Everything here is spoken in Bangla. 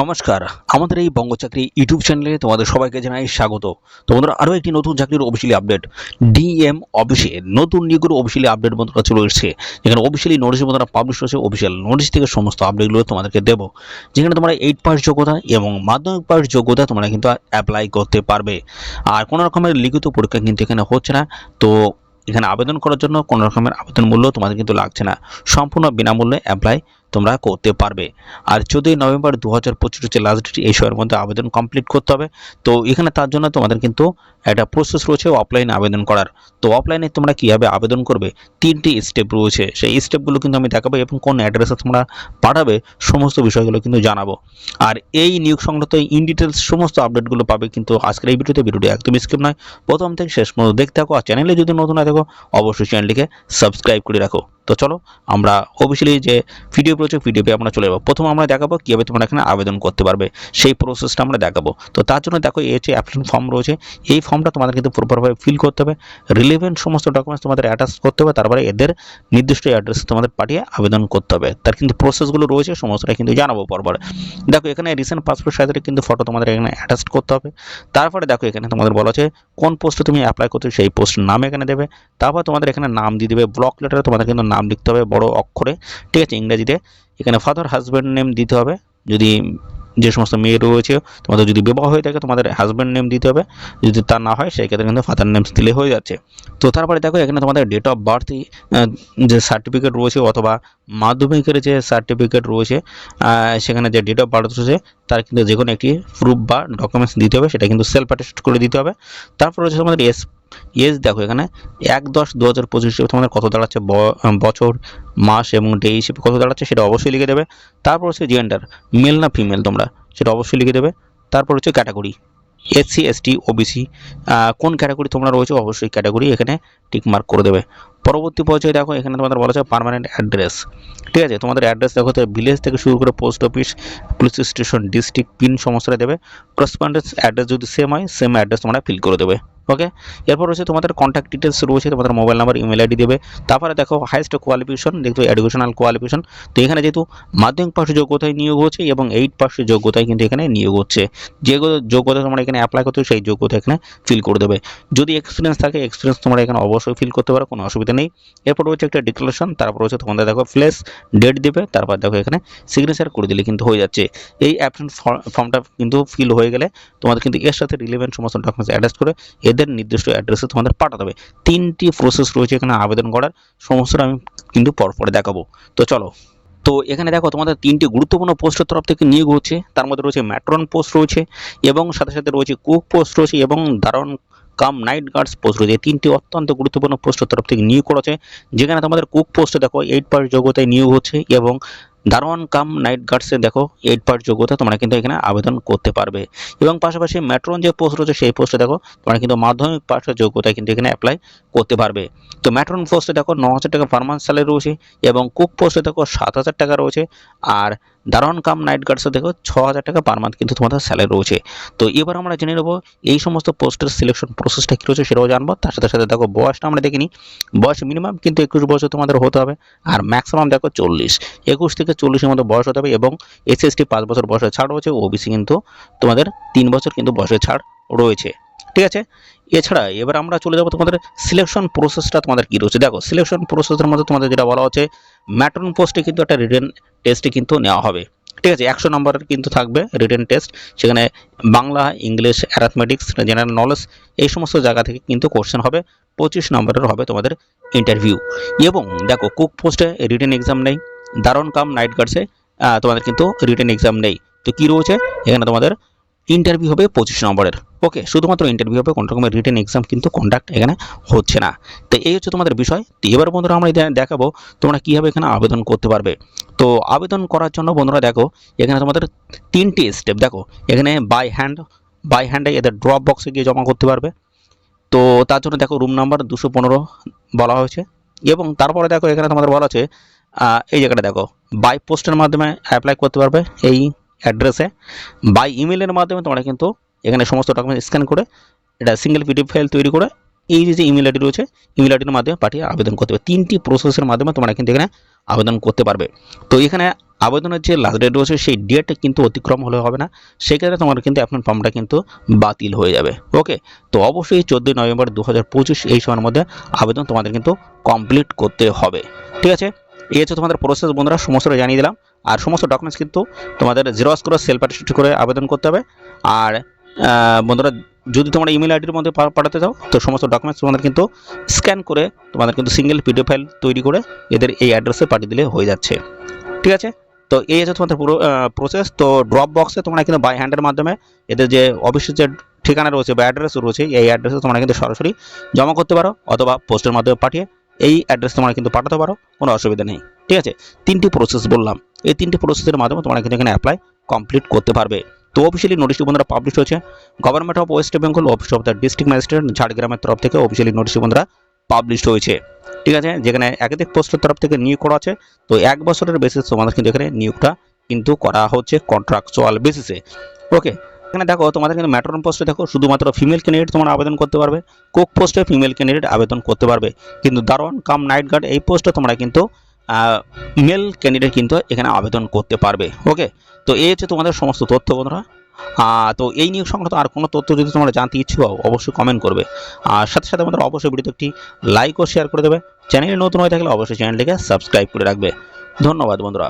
নমস্কার, আমাদের এই বঙ্গচাকরি ইউটিউব চ্যানেলে তোমাদের সবাইকে জানাই স্বাগত। তোমাদের আরও একটি নতুন চাকরির অফিসিয়ালি আপডেট ডিএম অফিসে নতুন নিয়োগের অফিসিয়ালি আপডেট বন্ধুরা চলে এসেছে, যেখানে অফিসিয়ালি নোটিশ বন্ধুরা পাবলিশ হয়েছে অফিসিয়াল নোটিশ থেকে সমস্ত আপডেটগুলো তোমাদেরকে দেবো। যেখানে তোমরা এইট পাস যোগ্যতা এবং মাধ্যমিক পাস যোগ্যতা তোমরা কিন্তু অ্যাপ্লাই করতে পারবে। আর কোনো রকমের লিখিত পরীক্ষা কিন্তু এখানে হচ্ছে না, তো এখানে আবেদন করার জন্য কোনো রকমের আবেদন মূল্য তোমাদের কিন্তু লাগছে না। সম্পূর্ণ বিনামূল্যে অ্যাপ্লাই তোমরা করতে পারবে। আর চোদ্দোই নভেম্বর দু হাজার পঁচিশ হচ্ছে লাস্ট ডেট এই সময়ের মধ্যে আবেদন কমপ্লিট করতে হবে। তো এখানে তার জন্য তোমাদের কিন্তু একটা প্রসেস রয়েছে অফলাইনে আবেদন করার। তো অফলাইনে তোমরা কীভাবে আবেদন করবে? তিনটি স্টেপ রয়েছে। সেই স্টেপগুলো কিন্তু আমি দেখাবো এবং কোন অ্যাড্রেসে তোমরা পাঠাবে সমস্ত বিষয়গুলো কিন্তু জানাব। আর এই নিয়োগ সংক্রান্ত ইন ডিটেলস সমস্ত আপডেটগুলো পাবে কিন্তু আজকের এই ভিডিওতে। ভিডিওটি একদম স্কিপ নয়। প্রথম থেকে শেষ পর্যন্ত দেখতে থাকো আর চ্যানেলে যদি নতুন না থাকো, অবশ্যই চ্যানেলটিকে সাবস্ক্রাইব করে রাখো। তো চলো আমরা অফিসিয়ালি যে ভিডিও রয়েছে ভিডিওতে আমরা চলে যাব। প্রথম আমরা দেখাবো কীভাবে তোমরা এখানে আবেদন করতে পারবে, সেই প্রসেসটা আমরা দেখাবো। তো তার জন্য দেখো, এই যে অ্যাপ্লিকেশন ফর্ম রয়েছে, এই ফর্মটা তোমাদের কিন্তু প্রপারভাবে ফিল করতে হবে। রিলেভেন্ট সমস্ত ডকুমেন্টস তোমাদের অ্যাটাচ করতে হবে, তারপরে এদের নির্দিষ্ট অ্যাড্রেস তোমাদের পাঠিয়ে আবেদন করতে হবে। তার কিন্তু প্রসেসগুলো রয়েছে, সমস্তটা কিন্তু জানাব পরপর। দেখো, এখানে রিসেন্ট পাসপোর্ট সাইজের কিন্তু ফটো তোমাদের এখানে অ্যাটাচ করতে হবে। তারপরে দেখো, এখানে তোমাদের বলা আছে, কোন পোস্টে তুমি অ্যাপ্লাই করতে সেই পোস্টের নাম এখানে দেবে। তারপর তোমাদের এখানে নাম দিয়ে দেবে ব্লক লেটারে তোমাদের কিন্তু নাম লিখতে হবে, বড় অক্ষরে। ঠিক আছে, ইংরেজিতে এখানে ফাদার হাজব্যান্ড নেম দিতে হবে। যদি যে সমস্ত মেয়ে রয়েছে, তোমাদের যদি বিবাহ হয়ে থাকে, তোমাদের হাজব্যান্ড নেম দিতে হবে। যদি তা না হয় সেই ক্ষেত্রে কিন্তু ফাদার নেমস দিলে হয়ে যাচ্ছে। তো তারপরে দেখো, এখানে তোমাদের ডেট অফ বার্থ যে সার্টিফিকেট রয়েছে অথবা মাধ্যমিকের যে সার্টিফিকেট রয়েছে সেখানে যে ডেট অফ বার্থ রয়েছে, তার কিন্তু যে কোনো একটি প্রুফ বা ডকুমেন্টস দিতে হবে, সেটা কিন্তু সেলফ অ্যাটেস্ট করে দিতে হবে। তারপর রয়েছে তোমাদের এস এজ দেখো এখানে এক দশ দু হাজার পঁচিশ হিসেবে তোমাদের কত দাঁড়াচ্ছে বছর, মাস এবং ডে হিসেবে কত দাঁড়াচ্ছে সেটা অবশ্যই লিখে দেবে। তারপর হচ্ছে জেন্ডার মেল না ফিমেল তোমরা সেটা অবশ্যই লিখে দেবে। তারপর হচ্ছে ক্যাটাগরি এসসি এসটি ওবিসি কোন ক্যাটাগরি তোমরা রয়েছে অবশ্যই ক্যাটাগরি এখানে টিক মার্ক করে দেবে। পরবর্তী পর্যায়ে দেখো, এখানে তোমাদের বলা আছে পার্মানেন্ট অ্যাড্রেস ঠিক আছে? তোমাদের অ্যাড্রেস দেখো ভিলেজ থেকে শুরু করে post office police station district pin সমস্তটা দেবে। করসপন্ডেন্স অ্যাড্রেস যদি সেম হয় সেম অ্যাড্রেস তোমরা ফিল করে দেবে। ওকে এরপর রয়েছে তোমাদের কন্ট্যাক্ট ডিটেলস রয়েছে তোমাদের মোবাইল নাম্বার ইমেল আইডি দেবে। তারপরে দেখো হাইস্ট কোয়ালিফিকেশন দেখো এডুকেশনাল কোয়ালিফিকেশন তো এখানে যেহেতু মাধ্যমিক পাশের যোগ্যতায় নিয়োগ হচ্ছে এবং এইট পাশের যোগ্যতায় কিন্তু এখানে নিয়োগ হচ্ছে। যে যোগ্যতা তোমরা এখানে অ্যাপ্লাই করতে সেই যোগ্যতা এখানে ফিল করে দেবে। যদি এক্সপিরিয়েন্স থাকে এক্সপিরিয়েন্স তোমরা এখানে অবশ্যই ফিল করতে পারো, কোনো অসুবিধা নেই। এরপর রয়েছে একটা ডিক্লারেশন তারপর রয়েছে তোমাদের দেখো প্লেস ডেট দেবে, তারপর দেখো এখানে সিগনেচার করে দিলে কিন্তু হয়ে যাচ্ছে। এই অ্যাপশন ফর্মটা কিন্তু ফিল হয়ে গেলে তোমাদের কিন্তু এর সাথে রিলেভেন্ট সমস্ত ডকুমেন্টস অ্যাটাচ করে এদের নির্দিষ্ট অ্যাড্রেসে তোমাদের পাঠাতে হবে। তিনটি প্রসেস রয়েছে এখানে আবেদন করার, সমস্তটা আমি কিন্তু পরপরে দেখাবো। তো চলো, তো এখানে দেখো তোমাদের তিনটি গুরুত্বপূর্ণ পোস্টের তরফ থেকে নিয়োগ হচ্ছে। তার মধ্যে রয়েছে ম্যাট্রন পোস্ট রয়েছে এবং সাথে সাথে রয়েছে কুক পোস্ট রয়েছে এবং দারণ কাম নাইট গার্ডস পোস্ট রয়েছে তিনটি অত্যন্ত গুরুত্বপূর্ণ পোস্টের তরফ থেকে নিয়োগ করেছে যেখানে তোমাদের কুক পোস্টে দেখো এইট পার্ট যোগ্যতায় নিয়োগ হচ্ছে এবং দারোয়ান কাম নাইট গার্ডসে দেখো এইট পার্ট যোগ্যতা তোমরা কিন্তু এখানে আবেদন করতে পারবে। এবং পাশাপাশি ম্যাট্রন যে পোস্ট রয়েছে, সেই পোস্টে দেখো, তোমরা কিন্তু মাধ্যমিক পাশের যোগ্যতায় কিন্তু এখানে অ্যাপ্লাই করতে পারবে। তো ম্যাট্রন পোস্টে দেখো ন হাজার টাকা পার মান্থ স্যালারি রয়েছে এবং কুক পোস্টে দেখো, সাত হাজার টাকা রয়েছে। আর দারোয়ান কাম নাইট গার্ডসে দেখো ছ হাজার টাকা পার মান্থ কিন্তু তোমাদের স্যালারি রয়েছে। তো এবার আমরা জেনে নেব এই সমস্ত পোস্টের সিলেকশন প্রসেসটা কী রয়েছে সেটাও জানব। তার সাথে সাথে দেখো বয়সটা আমরা দেখিনি। বয়স মিনিমাম কিন্তু একুশ বছর তোমাদের হতে হবে আর ম্যাক্সিমাম দেখো চল্লিশ। একুশ থেকে চল্লিশের মধ্যে বয়স হতে হবে এবং এসএসটি পাঁচ বছর বয়সের ছাড় রয়েছে। ওবিসি কিন্তু তোমাদের তিন বছর কিন্তু বয়সের ছাড় রয়েছে। ঠিক আছে? এছাড়া এবার আমরা চলে যাব তোমাদের সিলেকশন প্রসেসটা তোমাদের কী রয়েছে? দেখো সিলেকশন প্রসেসের মধ্যে তোমাদের যেটা বলা হচ্ছে ম্যাট্রন পোস্টে কিন্তু একটা রিটেন টেস্টে কিন্তু নেওয়া হবে। ঠিক আছে? একশো নম্বরের কিন্তু থাকবে রিটেন টেস্ট সেখানে Bangla, English arithmetics general knowledge এই সমস্ত জায়গা থেকে কিন্তু কোশ্চেন হবে, পঁচিশ নম্বরের হবে তোমাদের ইন্টারভিউ এবং দেখো কুক পোস্টে রিটেন এক্সাম নেই, দারণ কাম নাইট গার্ডসে তোমাদের কিন্তু রিটেন এক্সাম নেই। তো কী রয়েছে? এখানে তোমাদের ইন্টারভিউ হবে পঁচিশ নম্বরের। ওকে শুধুমাত্র ইন্টারভিউ হবে, কোনো রকমের রিটেন এক্সাম কিন্তু কন্ডাক্ট এখানে হচ্ছে না। তো এই হচ্ছে তোমাদের বিষয়। তো এবার বন্ধুরা আমরা দেখাবো, তোমরা কীভাবে এখানে আবেদন করতে পারবে। তো আবেদন করার জন্য বন্ধুরা দেখো, এখানে তোমাদের তিনটি স্টেপ দেখো, এখানে বাই হ্যান্ড বাই হ্যান্ডে এদের ড্রপ বক্সে গিয়ে জমা করতে পারবে। তো তার জন্য দেখো রুম নাম্বার দুশো পনেরো বলা হয়েছে। এবং তারপরে দেখো এখানে তোমাদের বলা আছে এই জায়গাটা দেখো বাই পোস্টের মাধ্যমে অ্যাপ্লাই করতে পারবে। এই অ্যাড্রেসে বাই ইমেলের মাধ্যমে তোমরা কিন্তু এখানে সমস্ত ডকুমেন্ট স্ক্যান করে এটা সিঙ্গেল পিডিএফ ফাইল তৈরি করে এই যে ইমেল আইডি রয়েছে ইমেল আইডির মাধ্যমে পাঠিয়ে আবেদন করতে হবে তিনটি প্রসেসের মাধ্যমে তোমরা কিন্তু এখানে আবেদন করতে পারবে। তো এখানে আবেদনের যে লাস্ট ডেট রয়েছে, সেই ডেট কিন্তু অতিক্রম হলে হবে না। সেক্ষেত্রে তোমার কিন্তু অ্যাপয়েন্ট ফর্মটা কিন্তু বাতিল হয়ে যাবে। ওকে তো অবশ্যই চোদ্দোই নভেম্বর দু হাজার পঁচিশ এই সময়ের মধ্যে আবেদন তোমাদের কিন্তু কমপ্লিট করতে হবে। ঠিক আছে? এই হচ্ছে তোমাদের প্রসেস বন্ধুরা সমস্যাটা জানিয়ে দিলাম। আর সমস্ত ডকুমেন্টস কিন্তু তোমাদের জেরক্স করে সেলফ অ্যাটেস্ট করে আবেদন করতে হবে। আর বন্ধুরা, যদি তোমরা ইমেল আইডির মধ্যে পাঠাতে চাও, তো সমস্ত ডকুমেন্টস তোমাদের কিন্তু স্ক্যান করে তোমাদের কিন্তু সিঙ্গেল পিডিএফ ফাইল তৈরি করে এদের এই অ্যাড্রেসে পাঠিয়ে দিলে হয়ে যাচ্ছে। ঠিক আছে? তো এই হচ্ছে তোমাদের পুরো প্রসেস তো ড্রপ বক্সে তোমরা কিন্তু বাই হ্যান্ডের মাধ্যমে এদের যে অফিসের যে ঠিকানা রয়েছে বা অ্যাড্রেস রয়েছে, এই অ্যাড্রেসে তোমরা কিন্তু সরাসরি জমা করতে পারো অথবা পোস্টের মাধ্যমে পাঠিয়ে এই অ্যাড্রেস তোমরা কিন্তু পাঠাতে পারো, কোনো অসুবিধা নেই। ঠিক আছে? তিনটি প্রসেস বললাম। এই তিনটি প্রসেসের মাধ্যমে তোমরা কিন্তু এখানে অ্যাপ্লাই কমপ্লিট করতে পারবে। তো অফিসিয়ালি নোটিশটি বন্ধুরা পাবলিশ হয়েছে। Government of West Bengal office of the district magistrate ঝাড়গ্রামের তরফ থেকে অফিসিয়ালি নোটিশটি বন্ধুরা পাবলিশ হয়েছে। ঠিক আছে? যেখানে একাধিক পোস্টের তরফ থেকে নিয়োগ করা আছে। তো এক বছরের বেসিস তোমাদের কিন্তু এখানে নিয়োগটা কিন্তু করা হচ্ছে কন্ট্রাকচুয়াল বেসিসে ওকে এখানে দেখো, তোমাদের কিন্তু ম্যাট্রন পোস্টে দেখো, শুধুমাত্র ফিমেল ক্যান্ডিডেট তোমরা আবেদন করতে পারবে। কোক পোস্টে ফিমেল ক্যান্ডিডেট আবেদন করতে পারবে। কিন্তু দারোয়ান, কাম নাইট গার্ড এই পোস্টে তোমরা কিন্তু মেল ক্যান্ডিডেট কিন্তু এখানে আবেদন করতে পারবে ওকে তো এই হচ্ছে তোমাদের সমস্ত তথ্য বন্ধুরা। তো এই নিয়োগ সংক্রান্ত আর কোনো তথ্য যদি তোমরা জানতে ইচ্ছুক অবশ্যই কমেন্ট করবে। আর সাথে সাথে আমাদের অবশ্যই ভিডিওতে একটি লাইক ও শেয়ার করে দেবে। চ্যানেলে নতুন হয়ে থাকলে অবশ্যই চ্যানেলটিকে সাবস্ক্রাইব করে রাখবে। ধন্যবাদ বন্ধুরা।